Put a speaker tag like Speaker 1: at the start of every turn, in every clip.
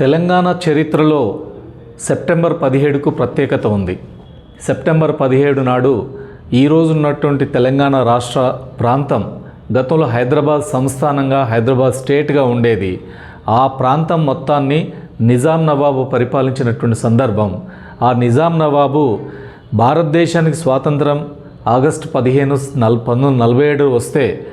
Speaker 1: తెలంగాణ చరిత్రలో సెప్టెంబర్ పదిహేడుకు ప్రత్యేకత ఉంది. సెప్టెంబర్ పదిహేడు నాడు ఈరోజు ఉన్నటువంటి తెలంగాణ రాష్ట్ర ప్రాంతం గతంలో హైదరాబాద్ సంస్థానంగా హైదరాబాద్ స్టేట్గా ఉండేది. ఆ ప్రాంతం మొత్తాన్ని నిజాం నవాబు పరిపాలించినటువంటి సందర్భం. ఆ నిజాం నవాబు భారతదేశానికి స్వాతంత్రం ఆగస్టు పదిహేను నల్ పంతొమ్మిది నలభై ఏడు వస్తే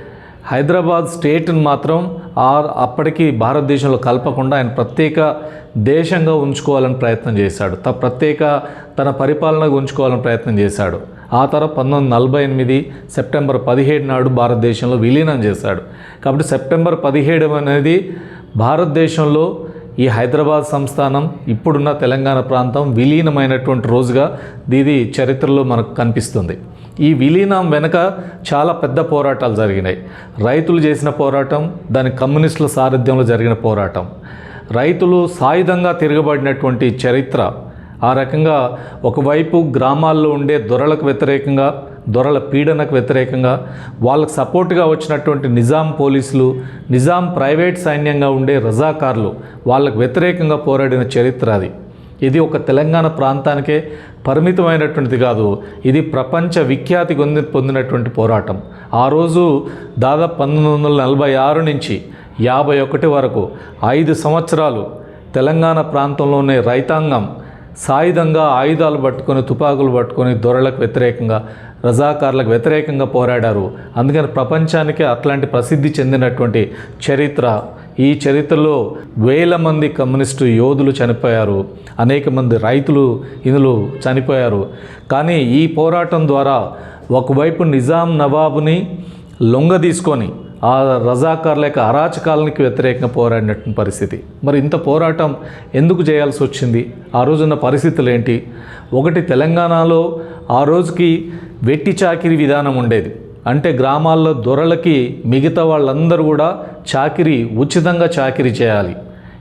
Speaker 1: హైదరాబాద్ స్టేట్ని మాత్రం ఆ అప్పటికి భారతదేశంలో కలపకుండా ఆయన ప్రత్యేక దేశంగా ఉంచుకోవాలని ప్రయత్నం చేశాడు. త ప్రత్యేక తన పరిపాలనగా ఉంచుకోవాలని ప్రయత్నం చేశాడు. ఆ తర్వాత పంతొమ్మిది నలభై ఎనిమిది సెప్టెంబర్ పదిహేడు నాడు భారతదేశంలో విలీనం చేశాడు. కాబట్టి సెప్టెంబర్ పదిహేడు అనేది భారతదేశంలో ఈ హైదరాబాద్ సంస్థానం ఇప్పుడున్న తెలంగాణ ప్రాంతం విలీనమైనటువంటి రోజుగా ఇది చరిత్రలో మనకు కనిపిస్తుంది. ఈ విలీనం వెనుక చాలా పెద్ద పోరాటాలు జరిగినాయి. రైతులు చేసిన పోరాటం దాని కమ్యూనిస్టుల సారథ్యంలో జరిగిన పోరాటం. రైతులు సాయుధంగా తిరగబడినటువంటి చరిత్ర ఆ రకంగా ఒకవైపు గ్రామాల్లో ఉండే దొరలకు వ్యతిరేకంగా దొరల పీడనకు వ్యతిరేకంగా వాళ్ళకు సపోర్ట్గా వచ్చినటువంటి నిజాం పోలీసులు నిజాం ప్రైవేట్ సైన్యంగా ఉండే రజాకార్లు వాళ్ళకు వ్యతిరేకంగా పోరాడిన చరిత్ర అది. ఇది ఒక తెలంగాణ ప్రాంతానికే పరిమితమైనటువంటిది కాదు ఇది ప్రపంచ విఖ్యాతి పొంది పొందినటువంటి పోరాటం. ఆ రోజు దాదాపు పంతొమ్మిది వందల నలభై ఆరు నుంచి యాభై ఒకటి వరకు ఐదు సంవత్సరాలు తెలంగాణ ప్రాంతంలోనే రైతాంగం సాయుధంగా ఆయుధాలు పట్టుకొని తుపాకులు పట్టుకొని దొరలకు వ్యతిరేకంగా రజాకార్లకు వ్యతిరేకంగా పోరాడారు. అందుకని ప్రపంచానికి అట్లాంటి ప్రసిద్ధి చెందినటువంటి చరిత్ర. ఈ చరిత్రలో వేల మంది కమ్యూనిస్టు యోధులు చనిపోయారు. అనేక మంది రైతులు ఇందులో చనిపోయారు. కానీ ఈ పోరాటం ద్వారా ఒకవైపు నిజాం నవాబుని లొంగ తీసుకొని ఆ రజాకార్ల యొక్క అరాచకాలనికి వ్యతిరేకంగా పోరాడినటువంటి పరిస్థితి. మరి ఇంత పోరాటం ఎందుకు చేయాల్సి వచ్చింది? ఆ రోజున్న పరిస్థితులు ఏంటి? ఒకటి తెలంగాణలో ఆ రోజుకి వెట్టి చాకిరి విధానం ఉండేది. అంటే గ్రామాల్లో దొరలకి మిగతా వాళ్ళందరూ కూడా చాకిరి ఉచితంగా చాకిరి చేయాలి.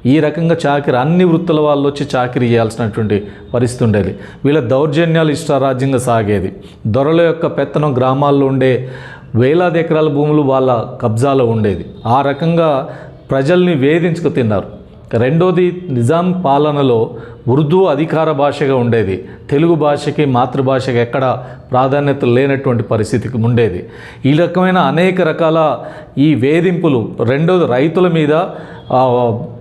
Speaker 1: ఈ రకంగా చాకిరి అన్ని వృత్తుల వాళ్ళు వచ్చి చాకిరి చేయాల్సినటువంటి పరిస్థితి ఉండేది. వీళ్ళ దౌర్జన్యాలు ఇష్టారాజ్యంగా సాగేది. దొరల యొక్క పెత్తనం గ్రామాల్లో ఉండే వేలాది ఎకరాల భూములు వాళ్ళ కబ్జాలో ఉండేది. ఆ రకంగా ప్రజల్ని వేధించుకు తిన్నారు. రెండోది నిజాం పాలనలో ఉర్దూ అధికార భాషగా ఉండేది. తెలుగు భాషకి మాతృభాషకి ఎక్కడ ప్రాధాన్యత లేనటువంటి పరిస్థితికి ఉండేది. ఈ రకమైన అనేక రకాల ఈ వేధింపులు రెండోది రైతుల మీద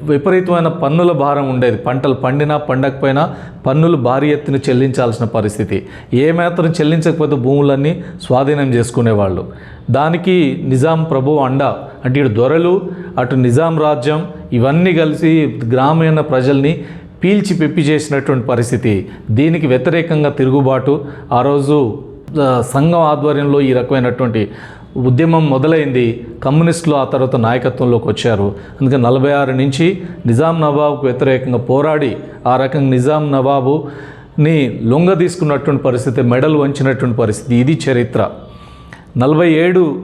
Speaker 1: విపరీతమైన పన్నుల భారం ఉండేది. పంటలు పండినా పండకపోయినా పన్నులు భారీ ఎత్తున చెల్లించాల్సిన పరిస్థితి. ఏ మాత్రం చెల్లించకపోతే భూములన్నీ స్వాధీనం చేసుకునేవాళ్ళు. దానికి నిజాం ప్రభు అండ. అంటే ఇటు దొరలు అటు నిజాం రాజ్యం ఇవన్నీ కలిసి గ్రామీణ ప్రజల్ని పీల్చి పెప్పి చేసినటువంటి పరిస్థితి. దీనికి వ్యతిరేకంగా తిరుగుబాటు. ఆ రోజు సంఘం ఆధ్వర్యంలో ఈ రకమైనటువంటి ఉద్యమం మొదలైంది. కమ్యూనిస్టులు ఆ తర్వాత నాయకత్వంలోకి వచ్చారు. అందుకని నలభై ఆరు నుంచి నిజాం నవాబుకు వ్యతిరేకంగా పోరాడి ఆ రకంగా నిజాం నవాబుని లొంగ తీసుకున్నటువంటి పరిస్థితి మెడలు వంచినటువంటి పరిస్థితి. ఇది చరిత్ర. నలభై ఏడు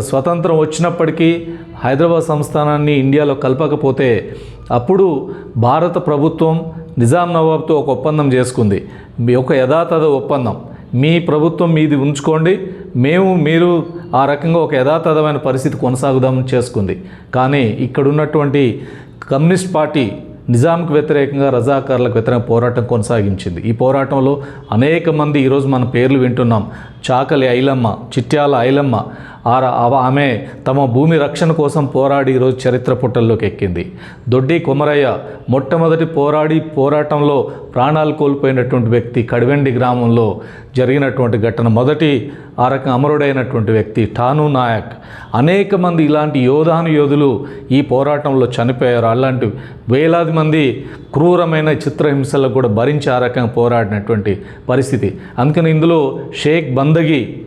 Speaker 1: స్వతంత్రం వచ్చినప్పటికీ హైదరాబాద్ సంస్థానాన్ని ఇండియాలో కలపకపోతే అప్పుడు భారత ప్రభుత్వం నిజాం నవాబ్తో ఒక ఒప్పందం చేసుకుంది. మీ ఒక యథాతథ ఒప్పందం. మీ ప్రభుత్వం మీది ఉంచుకోండి. మేము మీరు ఆ రకంగా ఒక యథాతథమైన పరిస్థితి కొనసాగుదామని చేసుకుంది. కానీ ఇక్కడ ఉన్నటువంటి కమ్యూనిస్ట్ పార్టీ నిజాంకు వ్యతిరేకంగా రజాకార్లకు వ్యతిరేక పోరాటం కొనసాగించింది. ఈ పోరాటంలో అనేక మంది ఈరోజు మన పేర్లు వింటున్నాం. చాకలి ఐలమ్మ చిట్యాల ఐలమ్మ ఆమె తమ భూమి రక్షణ కోసం పోరాడి ఈరోజు చరిత్ర పుటల్లోకి ఎక్కింది. దొడ్డి కొమరయ్య మొట్టమొదటి పోరాడి పోరాటంలో ప్రాణాలు కోల్పోయినటువంటి వ్యక్తి కడివెండి గ్రామంలో జరిగినటువంటి ఘటన. మొదటి ఆ రకం అమరుడైనటువంటి వ్యక్తి ఠాను నాయక్. అనేక మంది ఇలాంటి యోధాను యోధులు ఈ పోరాటంలో చనిపోయారు. అలాంటి వేలాది మంది క్రూరమైన చిత్రహింసలకు కూడా భరించి ఆ రకంగా పోరాడినటువంటి పరిస్థితి. అందుకని ఇందులో షేక్ బందగి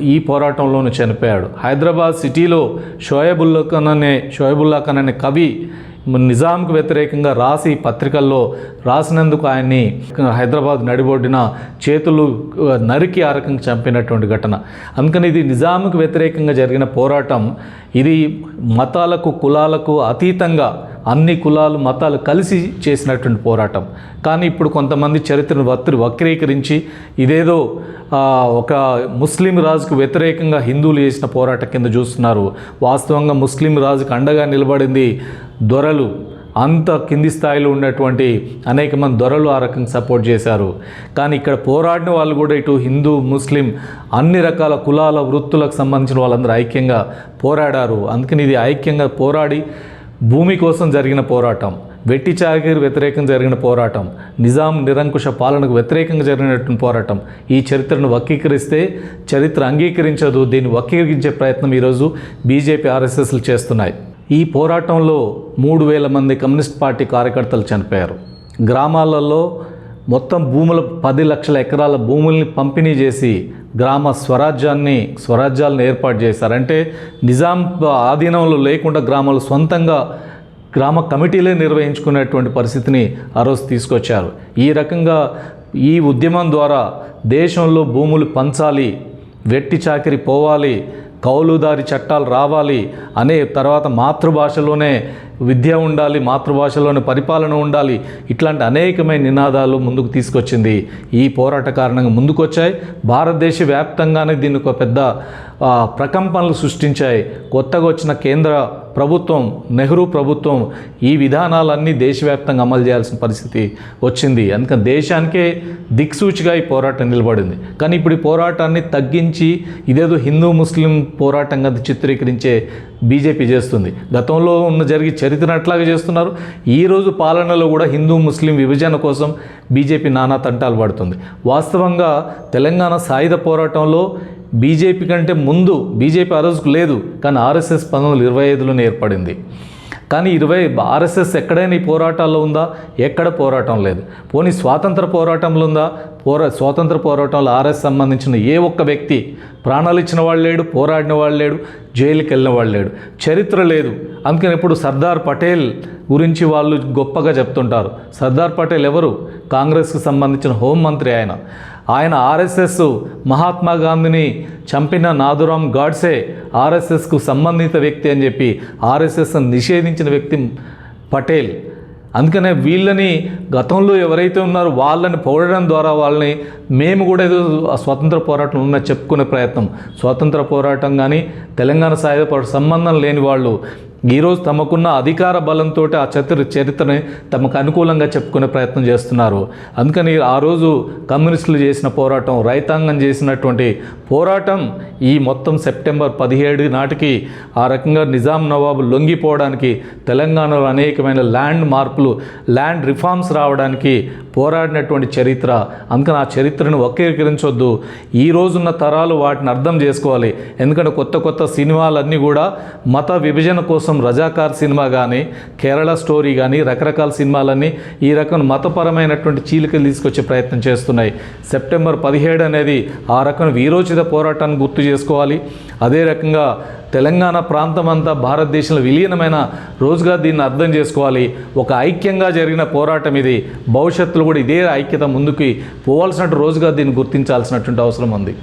Speaker 1: ఈ పోరాటంలోనూ చనిపోయాడు. హైదరాబాద్ సిటీలో షోయబుల్లా ఖాన్ అనే షోయబుల్లా ఖాన్ అనే కవి నిజాంకు వ్యతిరేకంగా రాసి పత్రికల్లో రాసినందుకు ఆయన్ని హైదరాబాద్ నడిబొడ్డిన చేతులు నరికి ఆ రకంగా చంపినటువంటి ఘటన. అందుకని ఇది నిజాంకు వ్యతిరేకంగా జరిగిన పోరాటం. ఇది మతాలకు కులాలకు అతీతంగా అన్ని కులాలు మతాలు కలిసి చేసినటువంటి పోరాటం. కానీ ఇప్పుడు కొంతమంది చరిత్రను వత్రి వక్రీకరించి ఇదేదో ఒక ముస్లిం రాజుకు వ్యతిరేకంగా హిందువులు చేసిన పోరాటం కింద చూస్తున్నారు. వాస్తవంగా ముస్లిం రాజుకు అండగా నిలబడింది దొరలు. అంత కింది స్థాయిలో ఉన్నటువంటి అనేక మంది దొరలు ఆ రకంగా సపోర్ట్ చేశారు. కానీ ఇక్కడ పోరాడిన వాళ్ళు కూడా ఇటు హిందూ ముస్లిం అన్ని రకాల కులాల వృత్తులకు సంబంధించిన వాళ్ళందరూ ఐక్యంగా పోరాడారు. అందుకని ఇది ఐక్యంగా పోరాడి భూమి కోసం జరిగిన పోరాటం వెట్టి చాకిరి వ్యతిరేకంగా జరిగిన పోరాటం నిజాం నిరంకుశ పాలనకు వ్యతిరేకంగా జరిగినటువంటి పోరాటం ఈ చరిత్రను వక్రీకరిస్తే చరిత్ర అంగీకరించదు దీన్ని వక్రీకరించే ప్రయత్నం ఈరోజు బీజేపీ ఆర్ఎస్ఎస్లు చేస్తున్నాయి. ఈ పోరాటంలో మూడు వేల మంది కమ్యూనిస్ట్ పార్టీ కార్యకర్తలు చనిపోయారు. గ్రామాలలో మొత్తం భూముల పది లక్షల ఎకరాల భూముల్ని పంపిణీ చేసి గ్రామ స్వరాజ్యాన్ని స్వరాజ్యాలను ఏర్పాటు చేశారంటే నిజాం ఆధీనంలో లేకుండా గ్రామాలు సొంతంగా గ్రామ కమిటీలే నిర్వహించుకునేటువంటి పరిస్థితిని ఆ రోజు తీసుకొచ్చారు. ఈ రకంగా ఈ ఉద్యమం ద్వారా దేశంలో భూములు పంచాలి వెట్టి చాకిరి పోవాలి కౌలుదారి చట్టాలు రావాలి అనే తర్వాత మాతృభాషలోనే విద్య ఉండాలి మాతృభాషలోనే పరిపాలన ఉండాలి ఇట్లాంటి అనేకమైన నినాదాలు ముందుకు తీసుకొచ్చింది. ఈ పోరాట కారణంగా ముందుకొచ్చాయి. భారతదేశ వ్యాప్తంగానే దీన్ని ఒక పెద్ద ప్రకంపనలు సృష్టించాయి. కొత్తగా వచ్చిన కేంద్ర ప్రభుత్వం నెహ్రూ ప్రభుత్వం ఈ విధానాలన్నీ దేశవ్యాప్తంగా అమలు చేయాల్సిన పరిస్థితి వచ్చింది. అందుకని దేశానికే దిక్సూచిగా ఈ పోరాటం నిలబడింది. కానీ ఇప్పుడు ఈ పోరాటాన్ని తగ్గించి ఇదేదో హిందూ ముస్లిం పోరాటంగా చిత్రీకరించే బీజేపీ చేస్తుంది. గతంలో ఉన్న జరిగి చరిత్ర అట్లాగే చేస్తున్నారు. ఈరోజు పాలనలో కూడా హిందూ ముస్లిం విభజన కోసం బీజేపీ నానా తంటాలు పడుతుంది. వాస్తవంగా తెలంగాణ సాయుధ పోరాటంలో బీజేపీ కంటే ముందు బీజేపీ ఆ రోజుకు లేదు కానీ ఆర్ఎస్ఎస్ పంతొమ్మిది వందల ఇరవై ఐదులోనే ఏర్పడింది. కానీ ఇరవై ఆర్ఎస్ఎస్ ఎక్కడైనా ఈ పోరాటాల్లో ఉందా? ఎక్కడ పోరాటం లేదు. పోనీ స్వాతంత్ర పోరాటంలో ఉందా? పోరా స్వాతంత్ర పోరాటంలో ఆర్ఎస్ సంబంధించిన ఏ ఒక్క వ్యక్తి ప్రాణాలు ఇచ్చిన వాళ్ళు లేడు పోరాడిన వాళ్ళు లేడు జైలుకి వెళ్ళిన వాళ్ళు లేడు. చరిత్ర లేదు. అందుకని ఇప్పుడు సర్దార్ పటేల్ గురించి వాళ్ళు గొప్పగా చెప్తుంటారు. సర్దార్ పటేల్ ఎవరు? కాంగ్రెస్కి సంబంధించిన హోంమంత్రి ఆయన. ఆయన ఆర్ఎస్ఎస్ మహాత్మా గాంధీని చంపిన నాదురాం గాడ్సే ఆర్ఎస్ఎస్కు సంబంధిత వ్యక్తి అని చెప్పి ఆర్ఎస్ఎస్ నిషేధించిన వ్యక్తి పటేల్. అందుకనే వీళ్ళని గతంలో ఎవరైతే ఉన్నారో వాళ్ళని పొగడడం ద్వారా వాళ్ళని మేము కూడా ఏదో ఆ స్వాతంత్ర పోరాటం ఉన్న చెప్పుకునే ప్రయత్నం. స్వాతంత్ర పోరాటం కానీ తెలంగాణ సాయుధ సంబంధం లేని వాళ్ళు ఈరోజు తమకున్న అధికార బలంతో ఆ చరిత్ర చరిత్రని తమకు అనుకూలంగా చెప్పుకునే ప్రయత్నం చేస్తున్నారు. అందుకని ఆ రోజు కమ్యూనిస్టులు చేసిన పోరాటం రైతాంగం చేసినటువంటి పోరాటం ఈ మొత్తం సెప్టెంబర్ పదిహేడు నాటికి ఆ రకంగా నిజాం నవాబు లొంగిపోవడానికి తెలంగాణలో అనేకమైన ల్యాండ్ మార్పులు ల్యాండ్ రిఫార్మ్స్ రావడానికి పోరాడినటువంటి చరిత్ర. అందుకని ఆ చరిత్రను వక్రీకరించొద్దు. ఈ రోజున్న తరాలు వాటిని అర్థం చేసుకోవాలి. ఎందుకంటే కొత్త కొత్త సినిమాలన్నీ కూడా మత విభజన కోసం రజాకార్ సినిమా కానీ కేరళ స్టోరీ కానీ రకరకాల సినిమాలన్నీ ఈ రకం మతపరమైనటువంటి చీలికలు తీసుకొచ్చే ప్రయత్నం చేస్తున్నాయి. సెప్టెంబర్ పదిహేడు అనేది ఆ రకం వీరోచిత పోరాటాన్ని గుర్తు చేసుకోవాలి. అదే రకంగా తెలంగాణ ప్రాంతం అంతా భారతదేశంలో విలీనమైన రోజుగా దీన్ని అర్థం చేసుకోవాలి. ఒక ఐక్యంగా జరిగిన పోరాటం ఇది. భవిష్యత్తులో కూడా ఇదే ఐక్యత ముందుకి పోవాల్సినట్టు రోజుగా దీన్ని గుర్తించాల్సినటువంటి అవసరం ఉంది.